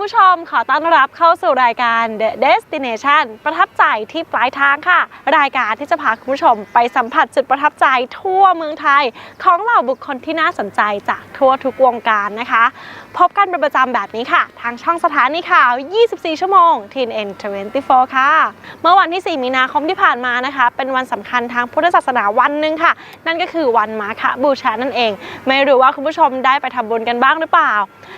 คุณผู้ชมขอต้อนรับเข้าสู่รายการ The Destination ประทับใจที่ปลายทางค่ะ รายการที่จะพาคุณผู้ชมไปสัมผัสจุดประทับใจทั่วเมืองไทย ของเหล่าบุคคลที่น่าสนใจจากทั่วทุกวงการนะคะ พบกันเป็นประจำแบบนี้ค่ะ ทางช่องสถานีข่าว 24 ชั่วโมง TNN 24ค่ะ เมื่อวันที่ 4 มีนาคมที่ผ่านมานะคะ เป็นวันสำคัญทางพุทธศาสนาวันหนึ่งค่ะ นั่นก็คือวันมาฆบูชานั่นเอง ไม่รู้ว่าคุณผู้ชมได้ไปทำบุญกันบ้างหรือเปล่า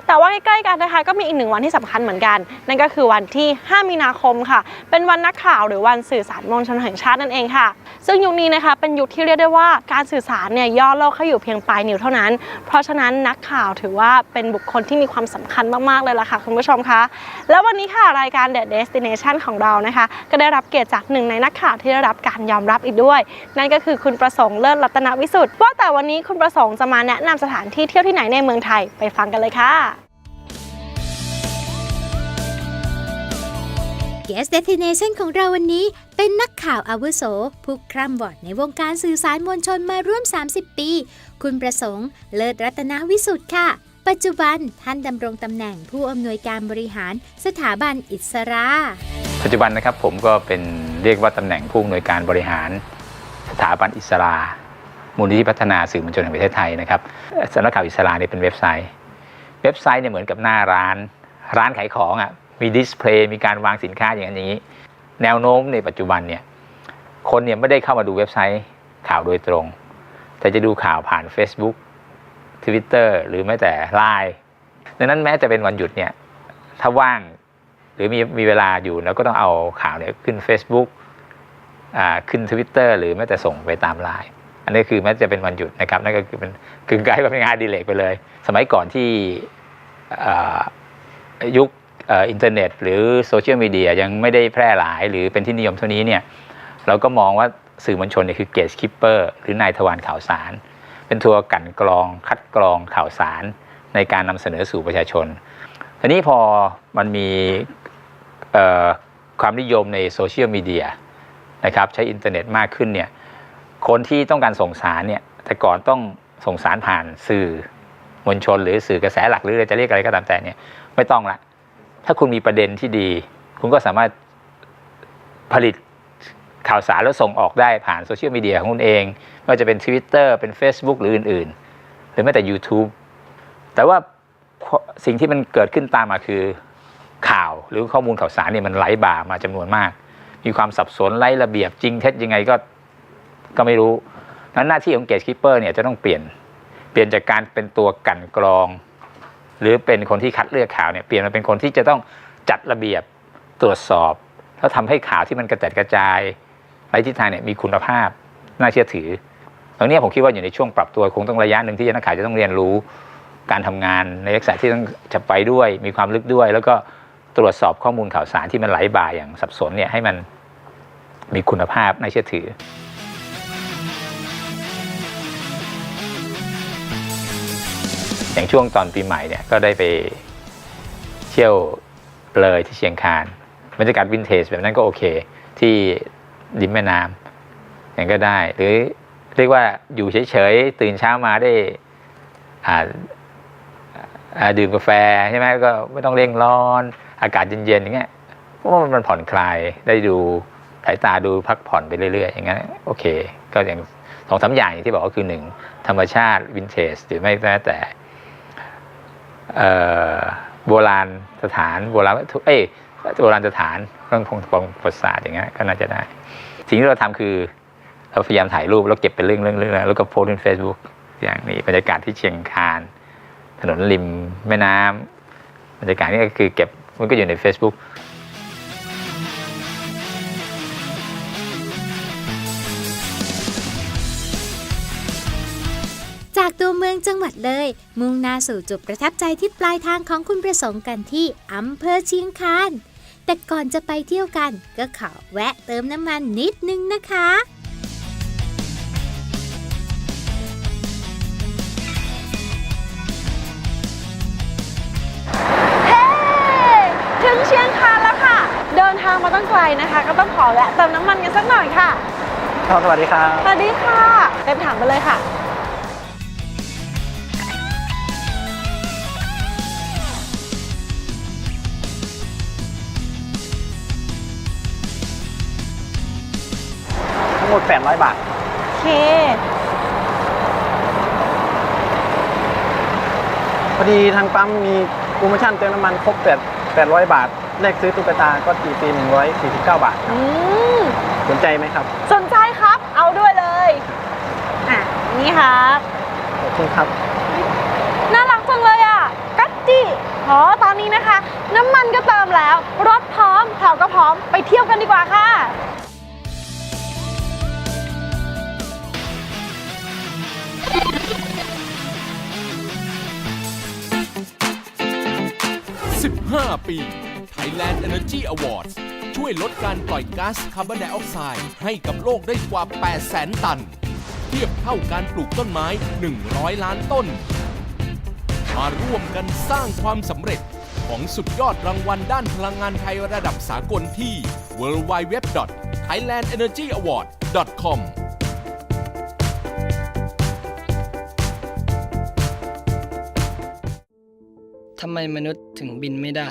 แต่ว่าใกล้ๆกันนะคะก็มีอีกหนึ่งวันที่สำคัญเหมือนกัน นั่นก็คือวันที่ 5 มีนาคมค่ะ เป็นวันนักข่าวหรือวันสื่อสารมวลชนแห่งชาตินั่นเองค่ะ ซึ่งยุคนี้นะคะเป็นยุคที่เรียกได้ว่าการสื่อสารเนี่ยย่อโลกให้อยู่เพียงปลายนิ้วเท่านั้น เพราะฉะนั้นนักข่าวถือว่าเป็นบุคคลที่มีความสำคัญมากๆเลยล่ะค่ะคุณผู้ชมคะแล้ววันนี้ค่ะรายการ The Destination ของเรานะคะ ก็ได้รับเกียรติจากหนึ่งในนักข่าวที่ได้รับการยอมรับอีกด้วย นั่นก็คือคุณประสงค์เลิศรัตนวิสุทธ์ว่าแต่วันนี้คุณประสงค์จะมาแนะนำสถานที่เที่ยวที่ไหนในเมืองไทยไปฟังกันเลยค่ะ GPS Destination ของเราวันนี้ เป็นนักข่าวอาวุโส ผู้คร่ำวอดในวงการสื่อสารมวลชนมาร่วม 30 ปี คุณประสงค์ เลิศรัตนวิสุทธ์ค่ะ ปัจจุบันท่านดำรงตำแหน่งผู้อำนวยการบริหารสถาบันอิสรา ปัจจุบันนะครับผมก็เป็นเรียกว่าตำแหน่งผู้อำนวยการบริหาร สถาบันอิสรา มูลนิธิพัฒนาสื่อมวลชนแห่งประเทศไทยนะครับสำนักข่าวอิสราเนี่ยเป็นเว็บไซต์ เว็บไซต์เนี่ยเหมือนกับหน้าร้าน ร้านขายของอะ มีดิสเพลย์มีการวางสินค้าอย่างนั้นอย่างนี้ แนวโน้มในปัจจุบันเนี่ยคนเนี่ยไม่ได้เข้ามาดูเว็บไซต์ข่าวโดยตรง แต่จะดูข่าวผ่าน Facebook Twitter หรือแม้แต่ Line ดังนั้นแม้จะเป็นวันหยุดเนี่ยถ้าว่างหรือมีมีเวลาอยู่แล้วก็ต้องเอาข่าวเนี่ยขึ้น Facebook อ่าขึ้น Twitter หรือแม้แต่ส่งไปตามไลน์อันนี้คือแม้จะเป็นวันหยุดนะครับนั่นก็คือเป็นกึ่งกลายเป็นงานดีเลกไปเลย สมัยก่อนที่ยุค อินเทอร์เน็ต หรือโซเชียลมีเดียยังไม่ได้แพร่หลาย หรือเป็นที่นิยมเท่านี้เนี่ยเราก็มองว่าสื่อมวลชนเนี่ยคือเกสคิปเปอร์หรือนายทวารข่าวสาร เป็นทัวร์กันกรองคัดกรองข่าวสารในการนำเสนอสู่ประชาชน ทีนี้พอมันมีความนิยมในโซเชียลมีเดียนะครับใช้อินเทอร์เน็ตมากขึ้นเนี่ยคนที่ต้องการส่งสารเนี่ยแต่ก่อนต้องส่งสารผ่านสื่อมวลชน หรือสื่อกระแสหลักหรือจะเรียกอะไรก็ตามแต่เนี่ยไม่ต้องละ ถ้าคุณมีประเด็นที่ดี คุณก็สามารถผลิตข่าวสารแล้วส่งออกได้ผ่านโซเชียลมีเดียของคุณเองไม่ว่าจะเป็น Twitter เป็น Facebook หรืออื่นๆ หรือแม้แต่ YouTube แต่ว่าสิ่งที่มันเกิดขึ้นตามมาคือข่าวหรือข้อมูลข่าวสารเนี่ยมันไหลบ่ามาจำนวนมาก มีความสับสนไร้ระเบียบจริงเท็จยังไงก็ก็ไม่รู้นั้นหน้าที่ของเกตคิปเปอร์เนี่ยจะต้องเปลี่ยน เปลี่ยนจากการเป็นตัวกันกรอง หรือเป็นคนที่คัดเลือกข่าวเนี่ยเปลี่ยนมาเป็นคนที่จะต้องจัดระเบียบตรวจสอบ แล้วทำให้ข่าวที่มันกระจัดกระจายไร้ทิศทางเนี่ยมีคุณภาพน่าเชื่อถือตรงนี้ผมคิดว่าอยู่ในช่วงปรับตัวคงต้องระยะหนึ่งที่นักข่าวจะต้องเรียนรู้ การทำงานในลักษณะที่ต้องจะไปด้วย มีความลึกด้วย แล้วก็ตรวจสอบข้อมูลข่าวสารที่มันไหลบ่าอย่างสับสนเนี่ยให้มันมีคุณภาพน่าเชื่อถือ อย่างช่วงตอนปีใหม่เนี่ยก็ได้ไปเที่ยวเลยที่เชียงคานบรรยากาศวินเทจแบบนั้นก็โอเค ที่ริมแม่น้ำอย่างก็ได้ หรือเรียกว่าอยู่เฉยๆ ตื่นเช้ามาได้อ่าดื่มกาแฟใช่ไหมก็ไม่ต้องเร่งร้อน อากาศเย็นๆอย่างเงี้ยเพราะว่ามันผ่อนคลายได้ดูสายตาดูพักผ่อนไปเรื่อยๆ อย่างนั้นโอเค ก็อย่างสองสามอย่างที่บอกก็คือหนึ่งธรรมชาติวินเทจหรือไม่แม้แต่ โบราณสถานโบราณเอ้ยโบราณสถานเรื่องของประวัติศาสตร์อย่างเงี้ยก็น่าจะได้ สิ่งที่เราทำคือ เราพยายามถ่ายรูปแล้วเก็บเป็นเรื่องเรื่องเรื่องแล้วก็โพสต์ใน Facebook อย่างนี้บรรยากาศที่เชียงคาน ถนนริมแม่น้ำบรรยากาศนี้ก็คือเก็บมันก็อยู่ใน Facebook องจังหวัดเลย มุ่งหน้าสู่จุดประทับใจที่ปลายทางของคุณประสงค์กันที่อำเภอเชียงคานแต่ก่อนจะไปเที่ยวกัน ก็ขอแวะเติมน้ำมันนิดนึงนะคะเฮ้ถึงเชียงคานแล้วค่ะ เดินทางมาตั้งไกลนะคะ ก็ต้องขอแวะเติมน้ำมันกันสักหน่อยค่ะครับสวัสดีครับ สวัสดีค่ะเต็มถังไปเลยค่ะ หมด 800 บาท โอเค พอดีทางปั๊มมีโปรโมชั่นเติมน้ำมันครบ8 800 บาทแลกซื้อตุ๊กตาก็ตีฟรี149 บาท อืม สนใจไหมครับ สนใจครับ เอาด้วยเลย อะ นี่ครับ ขอบคุณครับ น่ารักจังเลยอะ กัจจิอ๋อตอนนี้นะคะ น้ำมันก็เติมแล้ว รถพร้อมเราก็พร้อม ไปเที่ยวกันดีกว่าค่ะ ปี Thailand Energy Awards ช่วยลดการปล่อยก๊าซคาร์บอนไดออกไซด์ให้กับโลกได้กว่า 800,000 ตัน เทียบเท่าการปลูกต้นไม้ 100 ล้านต้น มาร่วมกันสร้างความสำเร็จของสุดยอดรางวัลด้านพลังงานไทยระดับสากลที่ www.thailandenergyaward.com ทำไมมนุษย์ถึงบินไม่ได้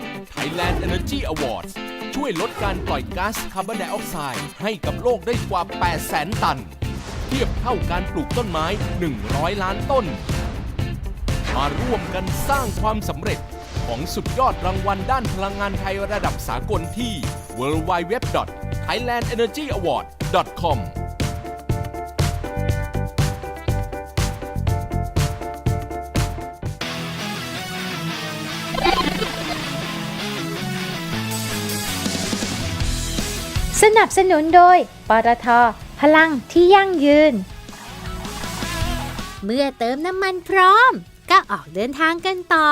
Thailand Energy Awards ช่วยลดการปล่อยก๊าซคาร์บอนไดออกไซด์ให้กับโลกได้กว่า 800,000 ตัน เทียบเท่าการปลูกต้นไม้ 100 ล้านต้น มาร่วมกันสร้างความสำเร็จของสุดยอดรางวัลด้านพลังงานไทยระดับสากลที่ www.thailandenergyaward.com สนับสนุนโดย ปตท พลังที่ยั่งยืน เมื่อเติมน้ำมันพร้อม ก็ออกเดินทางกันต่อ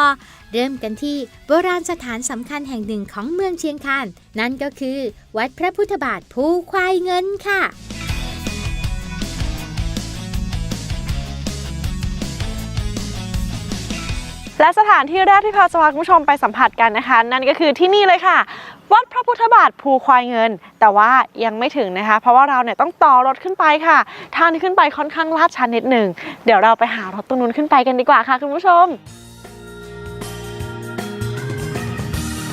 เริ่มกันที่โบราณสถานสำคัญแห่งหนึ่งของเมืองเชียงคาน นั่นก็คือ วัดพระพุทธบาทภูควายเงินค่ะและสถานที่แรกที่เราจะพาคุณผู้ชมไปสัมผัสกันนะคะ นั่นก็คือที่นี่เลยค่ะ วัดพระพุทธบาทภูควายเงิน แต่ว่ายังไม่ถึงนะคะ เพราะว่าเราเนี่ยต้องต่อรถขึ้นไปค่ะ ทางที่ขึ้นไปค่อนข้างลาดชันนิดหนึ่งเดี๋ยวเราไปหารถตรงนู้นขึ้นไปกันดีกว่าค่ะคุณผู้ชม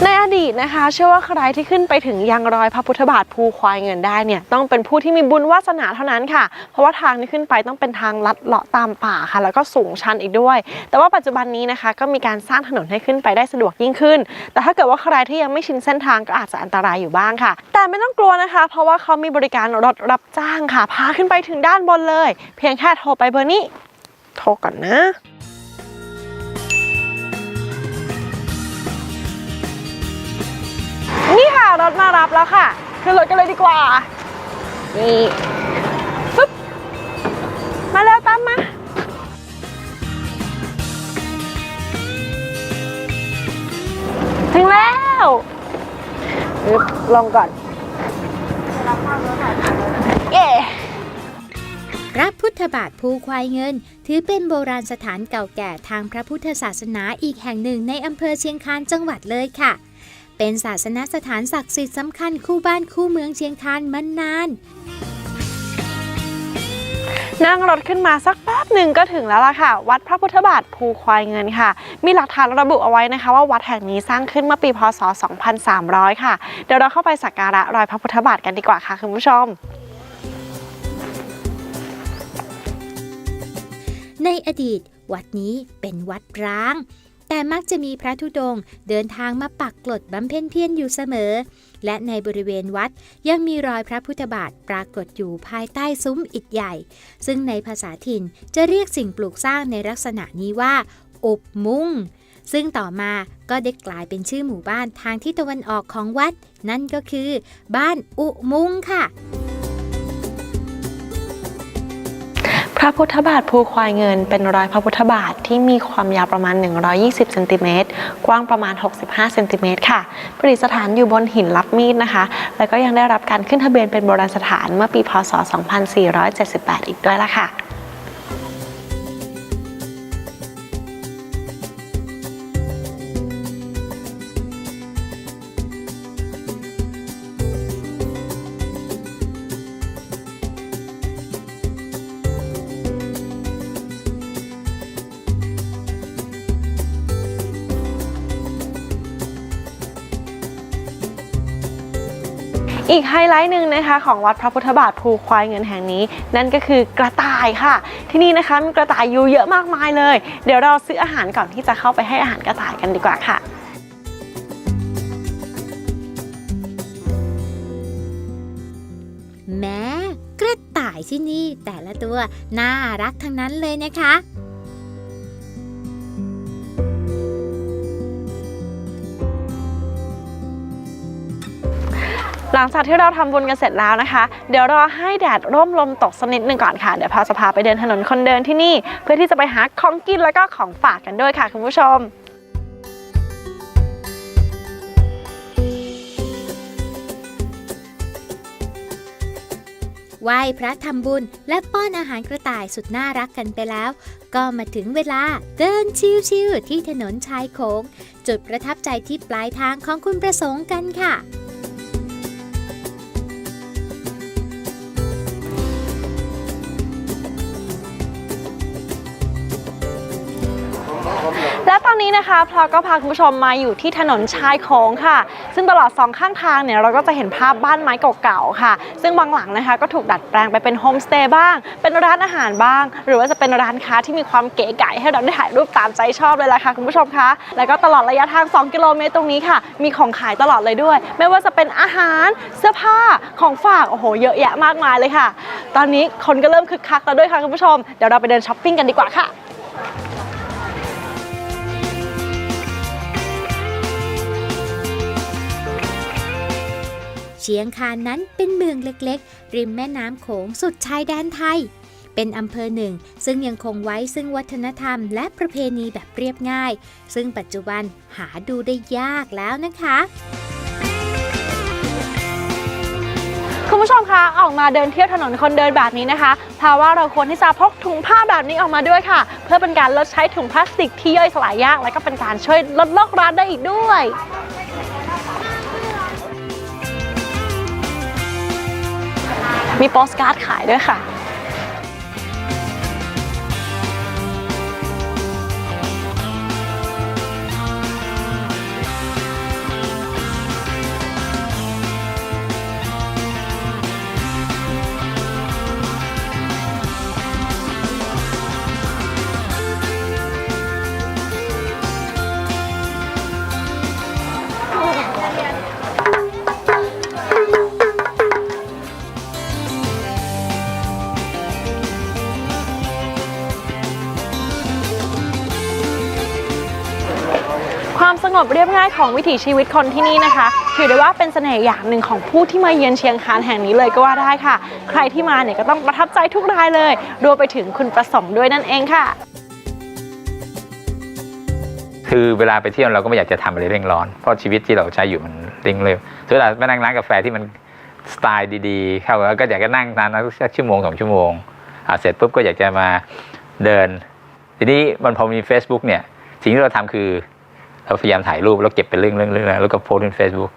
ในอดีตนะคะ เชื่อว่าใครที่ขึ้นไปถึงยังรอยพระพุทธบาทภูควายเงินได้เนี่ยต้องเป็นผู้ที่มีบุญวาสนาเท่านั้นค่ะ เพราะว่าทางที่ขึ้นไปต้องเป็นทางลัดเลาะตามป่าค่ะ แล้วก็สูงชันอีกด้วย แต่ว่าปัจจุบันนี้นะคะก็มีการสร้างถนนให้ขึ้นไปได้สะดวกยิ่งขึ้น แต่ถ้าเกิดว่าใครที่ยังไม่ชินเส้นทางก็อาจจะอันตรายอยู่บ้างค่ะ แต่ไม่ต้องกลัวนะคะ เพราะว่าเขามีบริการรถรับจ้างค่ะพาขึ้นไปถึงด้านบนเลย เพียงแค่โทรไปเบอร์นี้ โทรก่อนนะ นี่ค่ะรถมารับแล้วค่ะ ขึ้นรถกันเลยดีกว่า นี่ปึ๊บ มาแล้วตามมาถึงแล้วปึ๊บลงก่อน เย้พระพุทธบาทภูควายเงิน ถือเป็นโบราณสถานเก่าแก่ทางพระพุทธศาสนาอีกแห่งหนึ่งในอำเภอเชียงคานจังหวัดเลยค่ะ เป็นศาสนสถานศักดิ์สิทธิ์สำคัญคู่บ้านคู่เมืองเชียงคานมานาน นั่งรถขึ้นมาสักแป๊บหนึ่งก็ถึงแล้วล่ะค่ะ วัดพระพุทธบาทภูควายเงินค่ะ มีหลักฐานระบุเอาไว้นะคะ ว่าวัดแห่งนี้สร้างขึ้นเมื่อปีพศ 2300 ค่ะ เดี๋ยวเราเข้าไปสักการะรอยพระพุทธบาทกันดีกว่าค่ะคุณผู้ชมในอดีต วัดนี้เป็นวัดร้าง แต่มักจะมีพระธุดงค์เดินทางมาปักกลดบำเพ็ญเพียรอยู่เสมอ และในบริเวณวัดยังมีรอยพระพุทธบาทปรากฏอยู่ภายใต้ซุ้มอิฐใหญ่ ซึ่งในภาษาถิ่นจะเรียกสิ่งปลูกสร้างในลักษณะนี้ว่าอุบมุงซึ่งต่อมาก็ได้กลายเป็นชื่อหมู่บ้านทางทิศตะวันออกของวัด นั่นก็คือ บ้านอุมุงค่ะ ระพุทธบาทภูควายเงิน เป็นรอยพระพุทธบาทที่มีความยาวประมาณ 120เซนติเมตรกว้างประมาณ 65เซนติเมตรค่ะประดิษฐานอยู่บนหินรับมีดนะคะ แล้วก็ยังได้รับการขึ้นทะเบียนเป็นโบราณสถานเมื่อปีพศ 2478 อีกด้วยล่ะค่ะ อีกไฮไลท์หนึ่งนะคะของวัดพระพุทธบาทภูควายเงินแห่งนี้ นั่นก็คือกระต่ายค่ะ ที่นี่นะคะมีกระต่ายอยู่เยอะมากมายเลย เดี๋ยวเราซื้ออาหารก่อนที่จะเข้าไปให้อาหารกระต่ายกันดีกว่าค่ะแม้กระต่ายที่นี่แต่ละตัวน่ารักทั้งนั้นเลยนะคะ หลังจากที่เราทำบุญกันเสร็จแล้วนะคะ เดี๋ยวรอให้แดดร่มลมตกสักนิดหนึ่งก่อนค่ะ เดี๋ยวพาจะพาไปเดินถนนคนเดินที่นี่ เพื่อที่จะไปหาของกินแล้วก็ของฝากกันด้วยค่ะคุณผู้ชมไหว้พระทำบุญและป้อนอาหารกระต่ายสุดน่ารักกันไปแล้ว ก็มาถึงเวลาเดินชิวๆที่ถนนชายโขงจุดประทับใจที่ปลายทางของคุณประสงค์กันค่ะ นี้นะคะพลอยก็พาคุณผู้ชมมาอยู่ที่ถนนชายโค้งค่ะ ซึ่งตลอดสองข้างทางเนี่ยเราก็จะเห็นภาพบ้านไม้เก่าๆค่ะ ซึ่งบางหลังนะคะก็ถูกดัดแปลงไปเป็นโฮมสเตย์บ้าง เป็นร้านอาหารบ้าง หรือว่าจะเป็นร้านค้าที่มีความเก๋ไก๋ให้เราได้ถ่ายรูปตามใจชอบเลยล่ะค่ะคุณผู้ชมคะ แล้วก็ตลอดระยะทาง 2 กิโลเมตรตรงนี้ค่ะ มีของขายตลอดเลยด้วย ไม่ว่าจะเป็นอาหารเสื้อผ้าของฝากโอ้โหเยอะแยะมากมายเลยค่ะ ตอนนี้คนก็เริ่มคึกคักแล้วด้วยค่ะคุณผู้ชมเดี๋ยวเราไปเดินช้อปปิ้งกันดีกว่าค่ะ เชียงคานนั้นเป็นเมืองเล็กๆ ริมแม่น้ำโขงสุดชายแดนไทย เป็นอำเภอหนึ่ง ซึ่งยังคงไว้ซึ่งวัฒนธรรมและประเพณีแบบเรียบง่าย ซึ่งปัจจุบันหาดูได้ยากแล้วนะคะคุณผู้ชมคะออกมาเดินเที่ยวถนนคนเดินแบบนี้นะคะเพราะว่าเราควรที่จะพกถุงผ้าแบบนี้ออกมาด้วยค่ะ เพื่อเป็นการลดใช้ถุงพลาสติกที่ย่อยสลายยาก และก็เป็นการช่วยลดโลกร้อนได้อีกด้วย มีโปสการ์ดขายด้วยค่ะ งบเรียบง่ายของวิถีชีวิตคนที่นี่นะคะถือได้ว่าเป็นเสน่ห์อย่างหนึ่งของผู้ที่มาเยือนเชียงคานแห่งนี้เลยก็ว่าได้ค่ะ ใครที่มาเนี่ยก็ต้องประทับใจทุกรายเลยรวมไปถึงคุณประสงค์ด้วยนั่นเองค่ะ คือเวลาไปเที่ยวเราก็ไม่อยากจะทำอะไรเร่งร้อน เพราะชีวิตที่เราใช้อยู่มันเร่งเร็วถ้าเวลาไปนั่งร้านกาแฟที่มันสไตล์ดีๆ เข้าแล้วก็อยากจะนั่งนานสักชั่วโมงสองชั่วโมงเสร็จปุ๊บก็อยากจะมาเดิน ทีนี้มันพอมี Facebook เนี่ยสิ่งที่เราทำคือ เราพยายามถ่ายรูปแล้วเก็บเป็นเรื่องๆๆแล้วก็โพสต์บน Facebook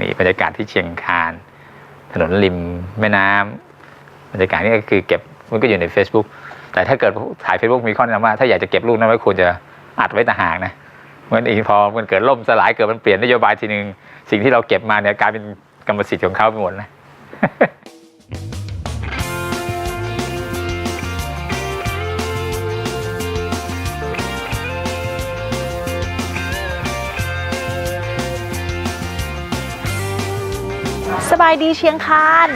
นี่บรรยากาศที่เชียงคาน ถนนริมแม่น้ำบรรยากาศนี่ก็คือเก็บมันก็อยู่ใน Facebook แต่ถ้าเกิดถ่าย Facebook มีข้อแนะนำว่าถ้าอยากจะเก็บรูปนั้นไว้ควรจะอัดไว้ต่างหากนะเมือนอีกพอมันเกิดล่มสลายเกิดมันเปลี่ยนนโยบายทีหนึ่งสิ่งที่เราเก็บมาเนี่ยกลายเป็นกรรมสิทธิ์ของเขาไปหมดนะ บายดีเชียงคาน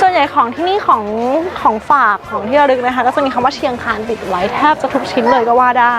ส่วนใหญ่ของที่นี่ของของฝากของที่ระลึกนะคะ ก็จะมีคำว่าเชียงคานติดไว้แทบจะทุกชิ้นเลยก็ว่าได้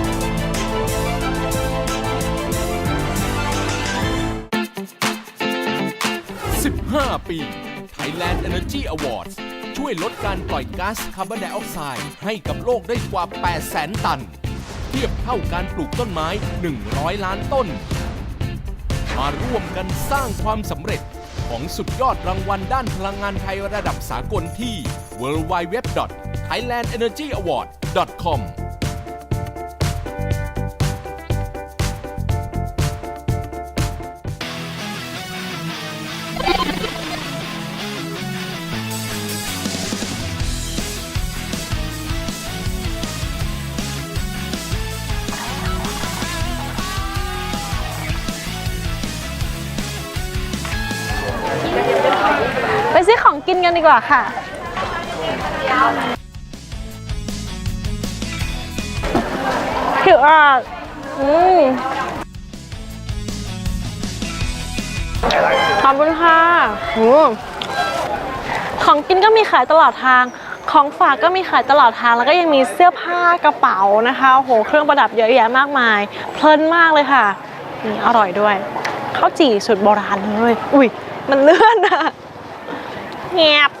15 ปี Thailand Energy Awards ช่วยลดการปล่อยก๊าซคาร์บอนไดออกไซด์ให้กับโลกได้กว่า 800,000 ตัน เทียบเท่าการปลูกต้นไม้ 100 ล้านต้น มาร่วมกันสร้างความสำเร็จของสุดยอดรางวัลด้านพลังงานไทยระดับสากลที่ www.thailandenergyaward.com ดีกว่าค่ะ ถือว่าอืมขอบคุณค่ะอของกินก็มีขายตลอดทาง ของฝากก็มีขายตลอดทาง แล้วก็ยังมีเสื้อผ้ากระเป๋านะคะ โอ้โห เครื่องประดับเยอะแยะมากมาย เพลินมากเลยค่ะ นี่อร่อยด้วย ข้าวจี่สูตรโบราณเลย อุ้ย มันเลื่อนอะ เงียบ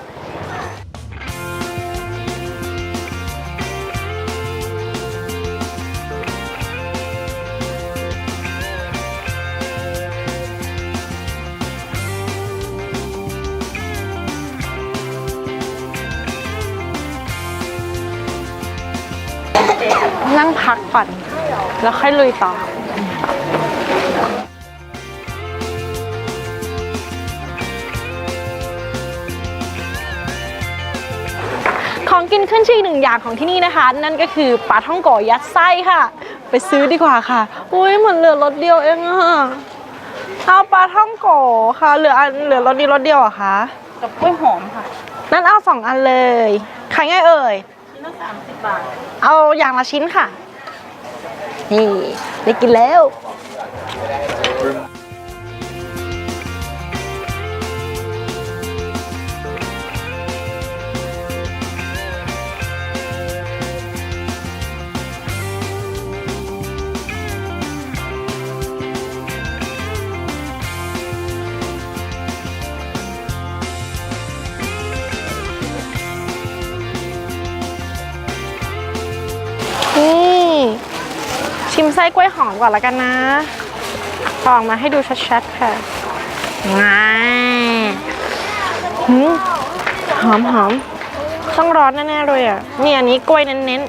นั่งพักก่อน แล้วค่อยลุยต่อ ของกินขึ้นชื่ออีกหนึ่งอย่างของที่นี่นะคะ นั่นก็คือปลาท่องโกยัดไส้ค่ะ ไปซื้อดีกว่าค่ะอุ้ยเหมือนเหลือรถเดียวเองอะเอาปลาท่องโกค่ะเหลืออันเหลือรถนี้รถเดียวเหรอะคะกับกล้วยหอมค่ะ นั่นเอาสองอันเลยขายไงเอ่ยชิ้นละสามสิบบาท เอาอย่างละชิ้นค่ะ นี่ได้กินแล้ว ไส้กล้วยหอมก่อนแล้วกันนะลองมาให้ดูชัดๆค่ะง่ายหืมหอมหอมต้องร้อนแน่ๆเลยอะ นี่อันนี้กล้วยเน้นๆ นี่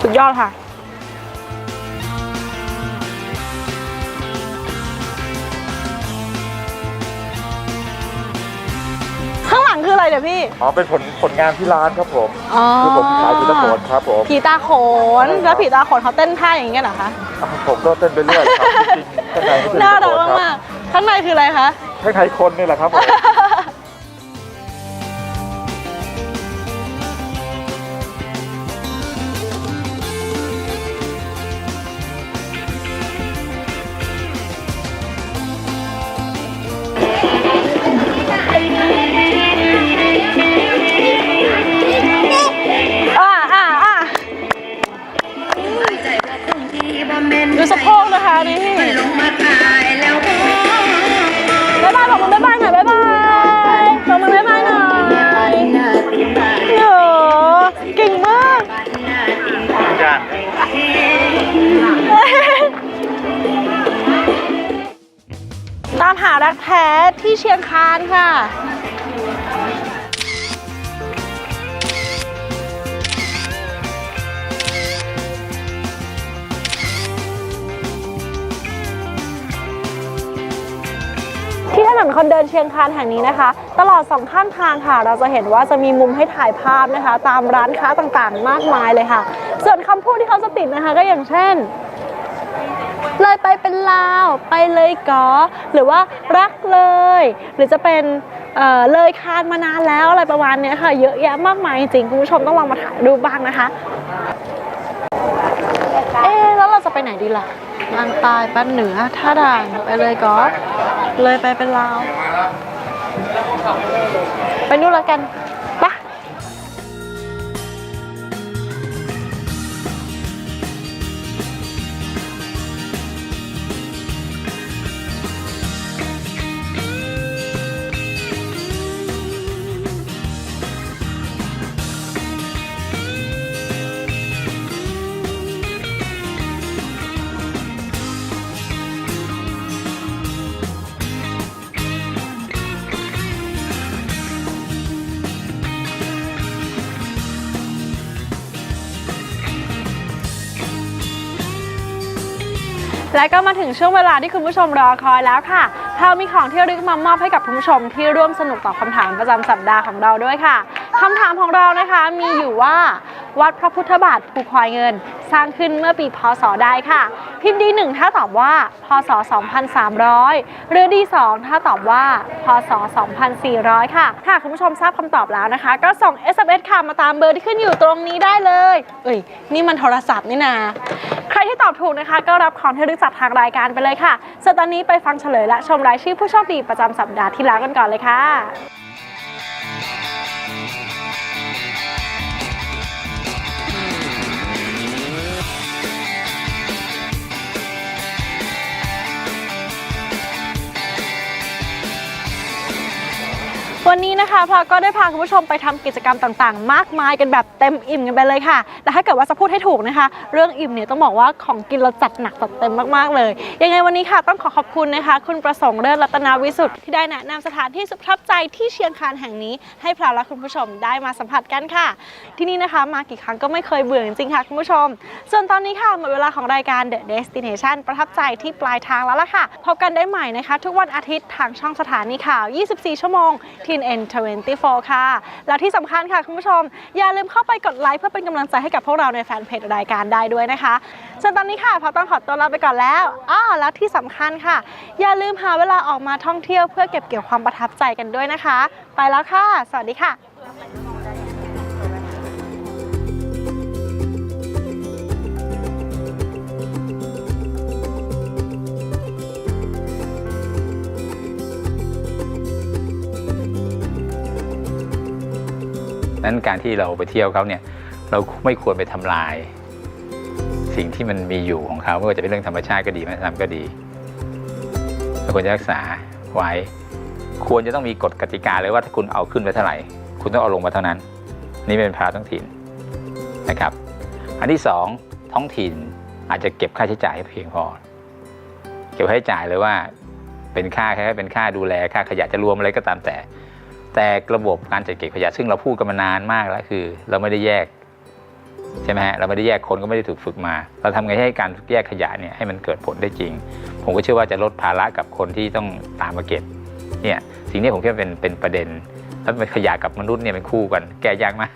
สุดยอดค่ะ ออะไรเดี๋ยวพี่ อ๋อ เป็นผลผลงานที่ร้านครับผมอ๋อ คือผมขายผีตะโขนครับผม ผีตาโขน แล้วผีตาโขนเขาเต้นท่าอย่างนี้กันเหรอคะอะผมก็เต้นไปเรื่อยครับจริงๆข้างในไม่ใช่ผีน่าตะรัโขกนครับมากๆข้างในคืออะไรคะ ข้างในคนนี่แหละครับผม ตามหารักแท้ที่เชียงคานค่ะ ที่ถนนคนเดินเชียงคานแห่งนี้นะคะ ตลอดสองข้างทางค่ะ เราจะเห็นว่าจะมีมุมให้ถ่ายภาพนะคะ ตามร้านค้าต่างๆ มากมายเลยค่ะ ส่วนคำพูดที่เขาจะติดนะคะ ก็อย่างเช่น เลยไปเป็นลาว ไปเลยก๋อหรือว่ารักเลย หรือจะเป็นเออเลยคานมานานแล้วอะไรประมาณนี้ค่ะ เยอะแยะมากมายจริงคุณผู้ชมต้องลองมาถ่ายรูบ้างนะคะ เอ๊แล้วเราจะไปไหนดีล่ะบ้านใต้บ้านเหนือท่าด่านไปเลยก๋อเลยไปเป็นลาว ไปนู่นแล้วกัน และก็มาถึงช่วงเวลาที่คุณผู้ชมรอคอยแล้วค่ะเรามีของที่ระลึกมามอบให้กับคุณผู้ชมที่ร่วมสนุกตอบคำถามประจำสัปดาห์ของเราด้วยค่ะคำถามของเรานะคะมีอยู่ว่า วัดพระพุทธบาทภูควายเงิน สร้างขึ้นเมื่อปีพศใดค่ะ พิมพ์ดีหนึ่งถ้าตอบว่า พศ 2300 หรือดีสองถ้าตอบว่า พศ 2400 ค่ะถ้าคุณผู้ชมทราบคำตอบแล้วนะคะ ก็ส่ง SMS ค่ะมาตามเบอร์ที่ขึ้นอยู่ตรงนี้ได้เลย เอ้ย นี่มันโทรศัพท์นี่นา ใครที่ตอบถูกนะคะ ก็รับของที่ระลึกจากทางรายการไปเลยค่ะสตอนนี้ไปฟังเฉลยและชมรายชื่อผู้โชคดีประจำสัปดาห์ที่แล้วกันก่อนเลยค่ะ วันนี้นะคะพลาก็ได้พาคุณผู้ชมไปทำกิจกรรมต่างๆ มากมายกันแบบเต็มอิ่มกันไปเลยค่ะ แต่ถ้าเกิดว่าจะพูดให้ถูกนะคะ เรื่องอิ่มเนี่ยต้องบอกว่าของกินเราจัดหนักจัดเต็มมากๆเลย ยังไงวันนี้ค่ะต้องขอขอบคุณนะคะ คุณประสงค์เลิศรัตนาวิสุทธิ์ที่ได้แนะนำสถานที่สุดประทับใจที่เชียงคานแห่งนี้ ให้พลาและคุณผู้ชมได้มาสัมผัสกันค่ะ ที่นี่นะคะมากี่ครั้งก็ไม่เคยเบื่อจริงๆค่ะคุณผู้ชม ส่วนตอนนี้ค่ะหมดเวลาของรายการ The Destination ประทับใจที่ปลายทางแล้วล่ะค่ะพบกันได้ใหม่นะคะ ทุกวันอาทิตย์ทางช่องสถานีข่าว 24 ชั่วโมง TN N24 ค่ะ แล้วที่สำคัญค่ะคุณผู้ชม อย่าลืมเข้าไปกดไลค์เพื่อเป็นกำลังใจให้กับพวกเราในแฟนเพจรายการได้ด้วยนะคะส่วนตอนนี้ค่ะพอต้องขอตัวลาไปก่อนแล้วอ้อแล้วที่สำคัญค่ะ อย่าลืมหาเวลาออกมาท่องเที่ยวเพื่อเก็บเกี่ยวความประทับใจกันด้วยนะคะ ไปแล้วค่ะ สวัสดีค่ะ นั้นการที่เราไปเที่ยวเขาเนี่ยเราไม่ควรไปทำลาย สิ่งที่มันมีอยู่ของเขาไม่ว่าจะเป็นเรื่องธรรมชาติก็ดีวัฒนธรรมก็ดีเราควรจะรักษาไว้ ควรจะต้องมีกฎกติกาเลยว่าถ้าคุณเอาขึ้นไปเท่าไหร่ คุณต้องเอาลงมาเท่านั้น นี่เป็นภาระท้องถิ่นนะครับ อันที่สองท้องถิ่นอาจจะเก็บค่าใช้จ่ายให้เพียงพอ เก็บค่าใช้จ่ายเลยว่าเป็นค่าแค่เป็นค่าดูแลค่าขยะจะรวมอะไรก็ตามแต่ แต่ระบบการจัดเก็บขยะซึ่งเราพูดกันมานานมากแล้วคือ เราไม่ได้แยกใช่ไหมฮะเราไม่ได้แยกคนก็ไม่ได้ถูกฝึกมา เราทำไงให้การแยกขยะเนี่ยให้มันเกิดผลได้จริง ผมก็เชื่อว่าจะลดภาระกับคนที่ต้องตามมาเก็บเนี่ยสิ่งนี้ผมคิดว่าเป็นเป็นประเด็นแล้วขยะกับมนุษย์เนี่ยเป็นคู่กัน แก้ยากมาก